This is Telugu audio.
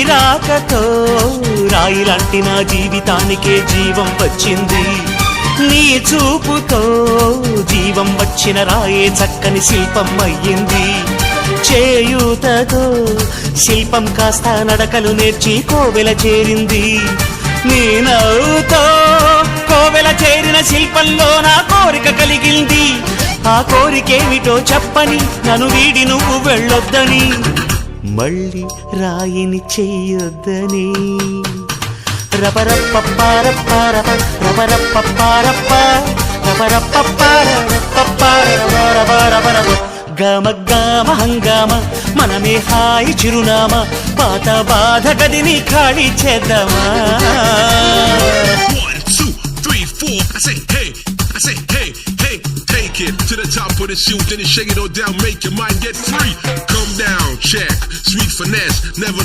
రాకతో రాయిలాంటి నా జీవితానికే జీవం వచ్చింది. నీ చూపుతో జీవం వచ్చిన రాయే చక్కని శిల్పం అయ్యింది చేయూతతో శిల్పం కాస్త నడకలు నేర్చి కోవెల చేరింది. నీ నవ్వుతో కోవెల చేరిన శిల్పంలో నా కోరిక కలిగింది. ఆ కోరికేమిటో చెప్పని నన్ను వీడి నువ్వు వెళ్ళొద్దని. మళ్ళీ రాయిని చెయ్యొద్దని రబరప్పపారప్పారప రబరప్పపారప్ప రబరప్పపారపప్పారబరబరబరబ గమ గమ హంగామ మనమే హాయి చిరునామా పాత బాధ గదిని ఖాళీ చేద్దామా One, two, three, four. I say hey, I say hey, it to the top of the shoot, then you shake it all down, make your mind get free. Come down, check, sweet finesse, never